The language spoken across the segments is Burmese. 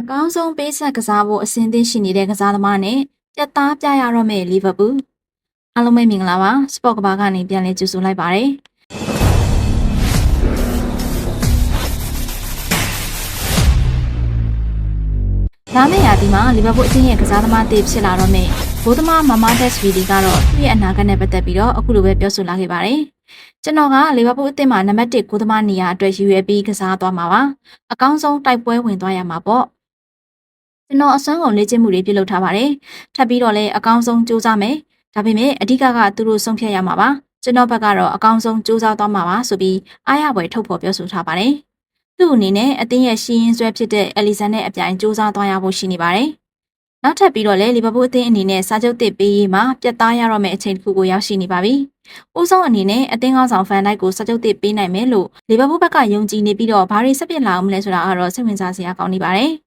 အကောင်းဆုံးပေးဆက်ကစားဖို့အဆင်သင့်ရှိနေတဲ့ကစားသမားနဲ့ပြတ်သားပြရတော့မယ့်လီဗာပူးအားလုံးပဲမင်္ဂလာပါစပေါ့ကဘာကနေပြန်လည်ကြိုဆိုလိုက်ပါတယ်လာမယ့်ရာသီမှာလီဗာပူးအသင်းရဲ့ကစားသမားတစ်ဖြစ်လာတော့မယ့်ဘိုးသမားမမဒက်စ်ဗီဒီကတော့သူ့ရဲ့အနာဂတ်နဲ့ပတ်သက်ပြီးတော့အခုလိုပဲပြောဆိုလာခဲ့ပါတယ်ကျွန်တော်ကလီဗာပူးအသင်းမှာနံပါတ်1ကိုသမားနေရာအတွက်ရည်ရွယ်ပြီးကစားသွားမှာပါအကောင်းဆုံးတိုက်ပွဲဝင်သွားရမှာပေါ့ ကျွန်တော်အစွမ်းကုန်လေ့ကျင့်မှုတွေပြုလုပ်ထားပါတယ်ထပ်ပြီးတော့လည်းအကောင်းဆုံးစူးစမ်းမယ်ဒါပေမဲ့အဓိကကသူတို့ဆုံးဖြတ်ရမှာပါကျွန်တော်ဘက်ကတော့အကောင်းဆုံးစူးစမ်းသွားမှာပါဆိုပြီးအားရပွဲထုတ်ဖော်ပြောဆိုထားပါတယ်သူ့အနေနဲ့အသင်းရဲ့ရှီရင်ဆွဲဖြစ်တဲ့အလီဆန်နဲ့အပြိုင်စူးစမ်းသွားရဖို့ရှိနေပါတယ်နောက်ထပ်ပြီးတော့လည်းလီဗာပူးအသင်းအနေနဲ့စာချုပ်တစ်ပေးရေးမှာပြတ်သားရတော့မယ့်အချိန်တစ်ခုကိုရောက်ရှိနေပါပြီ။ဦးဆောင်အနေနဲ့အသင်းကောင်းဆောင်ဖန်ဒိုက်ကိုစာချုပ်တစ်ပေးနိုင်မယ်လို့လီဗာပူးဘက်ကယုံကြည်နေပြီးတော့ဘာတွေဆက်ပြစ်လာအောင်မလဲဆိုတာကတော့စိတ်ဝင်စားစရာကောင်းနေပါတယ်။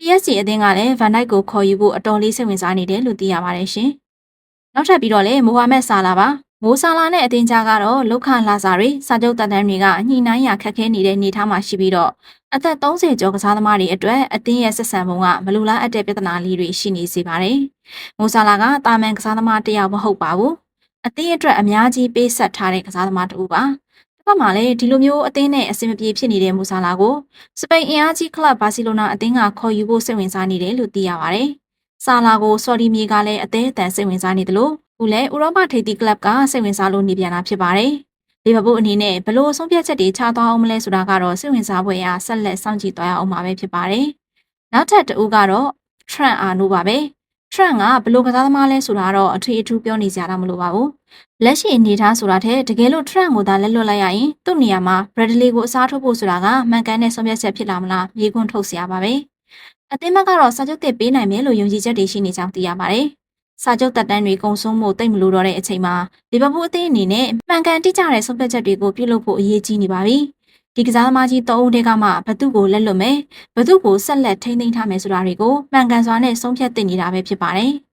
PSG အသင်းကလည်းဗန်ဒိုက်ကိုခေါ်ယူဖို့အတော်လေးစိတ်ဝင်စားနေတယ်လို့သိရပါတယ်ရှင်။နောက်ထပ်ပြီးတော့လည်းမိုဟာမက်ဆာလာပါမိုးဆာလာနဲ့အသင်းကြားကတော့လောက်ခလာစာတွေစာချုပ်တပ်တန်းတွေကညှိနှိုင်းရခက်ခဲနေတဲ့နေထားမှာရှိပြီးတော့အသက်30ကျော်ကစားသမားတွေအတွက်အသင်းရဲ့ဆက်ဆံပုံကမလူလားအပ်တဲ့ပြဿနာလေးတွေရှိနေစေပါတယ်။မိုးဆာလာကတာမန်ကစားသမားတစ်ယောက်မဟုတ်ပါဘူး။အသင်းအတွက်အများကြီးပေးဆက်ထားတဲ့ကစားသမားတစ်ဦးပါ။တစ်ဖ က်မှာလည်းဒီလိုမျိုးအသင်းနဲ့အဆင်မပြေဖြစ်နေတဲ့မိုးဆာလာကိုစပိန်အင်အားကြီးကလပ်ဘာစီလိုနာအသင်းကခေါ်ယူဖို့စိတ်ဝင်စားနေတယ်လို့သိရပါတယ်။ဆာလာကိုဆော်ဒီမြေကလည်းအသေးအတန်စိတ်ဝင်စားနေတယ်လို့ခုလည်းဥရောပထိပ်သီးကလပ်ကစိတ်ဝင်စားလို့နေပြန်တာဖြစ်ပါတယ်။လီဗာပူးအနေနဲ့ဘလို့ဆုံးဖြတ်ချက်တွေချသွားအောင်မလဲဆိုတာကတော့စိတ်ဝင်စားဖွယ်ရာဆက်လက်စောင့်ကြည့်သွားရအောင်ပါပဲဖြစ်ပါတယ်။နောက်ထပ်တစ်ဦးကတော့ Trent Arnold ပါပဲ။ Trent ကဘလို့ကစားသမားလဲဆိုတာတော့အထူးအထူးပြောနေကြတာမလို့ပါဘူး။ လက်ရှိအနေအထားဆိုတာထက်တကယ်လို့ထရန့်ကိုသာလက်လွတ်လိုက်ရရင်သူ့နေရာမှာ Bradley ကိုအစားထိုးဖို့ဆိုတာကမှန်ကန်တဲ့ဆုံးဖြတ်ချက်ဖြစ်လာမလားမေးခွန်းထုတ်စရာပါပဲ။အသင်းဘက်ကတော့စာချုပ်သစ်ပေးနိုင်မယ်လို့ယုံကြည်ချက်တွေရှိနေကြောင်းသိရပါတယ်။စာချုပ်တပ်တန်းတွေကုံဆုံးမှုတိတ်မလို့တော့တဲ့အချိန်မှာလီဗာပူးအသင်းအနေနဲ့မှန်ကန်တိကျတဲ့ဆုံးဖြတ်ချက်တွေကိုပြုလုပ်ဖို့အရေးကြီးနေပါပြီ။ဒီကစားသမားကြီး၃ဦးတည်းကမှဘသူ့ကိုလက်လွတ်မယ်ဘသူ့ကိုဆက်လက်ထိန်းသိမ်းထားမယ်ဆိုတာတွေကိုမှန်ကန်စွာနဲ့ဆုံးဖြတ်သိနေတာပဲဖြစ်ပါတယ်။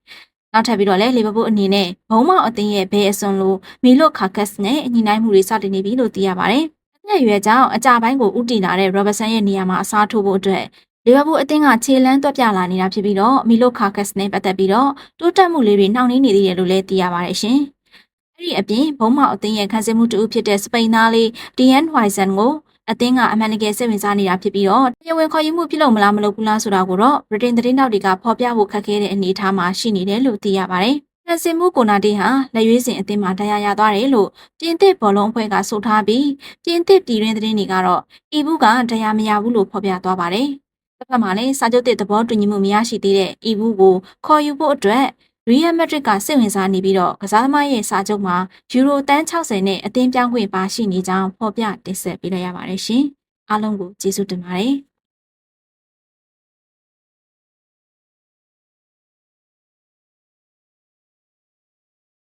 နောက်ထပ်ပြီးတော့လည်းလီဗာပူးအနေနဲ့ဘုံမောက်အသင်းရဲ့ဘဲအစွန်လိုမီလိုခါကတ်စ်နဲ့ညီနိုင်မှုတွေစတင်နေပြီလို့သိရပါတယ်။အသက်အရွယ်ကြောင့်အကြပိုင်းကိုဥတီလာတဲ့ရောဘတ်ဆန်ရဲ့နေရာမှာအစားထိုးဖို့အတွက်လီဗာပူးအသင်းကခြေလန်းတွက်ပြလာနေတာဖြစ်ပြီးတော့မီလိုခါကတ်စ်နဲ့ပတ်သက်ပြီးတော့တိုးတက်မှုလေးတွေနှောင့်နှေးနေသေးတယ်လို့လည်းသိရပါတယ်ရှင်။အဲ့ဒီအပြင်ဘုံမောက်အသင်းရဲ့ခံစစ်မှုတူဖြစ်တဲ့စပိန်သားလေးဒီယန်ဟွိုင်ဆန်ကို အသင်းကအမှန်တကယ်စိတ်ဝင်စားနေတာဖြစ်ပြီးတော့တရားဝင်ခေါ်ယူမှုပြုလုပ်မလားမလုပ်ဘူးလားဆိုတာကိုတော့ဗြိတိန်သတင်းတောက်တွေကဖော်ပြဖို့ခက်ခဲတဲ့အနေအထားမှာရှိနေတယ်လို့သိရပါတယ်။ခံစစ်မှုကိုနာတီဟာလက်ရွေးစင်အသင်းမှာတရားရသွားတယ်လို့ပြင်သစ်ဘောလုံးအဖွဲ့ကဆိုထားပြီးပြင်သစ်ပြည်တွင်းသတင်းတွေကတော့အီဘူးကတရားမရဘူးလို့ဖော်ပြသွားပါတယ်။တစ်ဖက်မှာလည်းစာချုပ်တဲ့သဘောတူညီမှုမရရှိသေးတဲ့အီဘူးကိုခေါ်ယူဖို့အတွက် ရီယယ်မက်ဒရစ်ကစိတ်ဝင်စားနေပြီးတော့ကစားသမားရဲ့စာချုပ်မှာယူရိုတန်း60နဲ့အသင်းပြောင်းခွင့်ပါရှိနေကြောင်းဖော်ပြတင်ဆက်ပေးလိုက်ရပါတယ်ရှင်။အားလုံးကိုကျေးဇူးတင်ပါတယ်။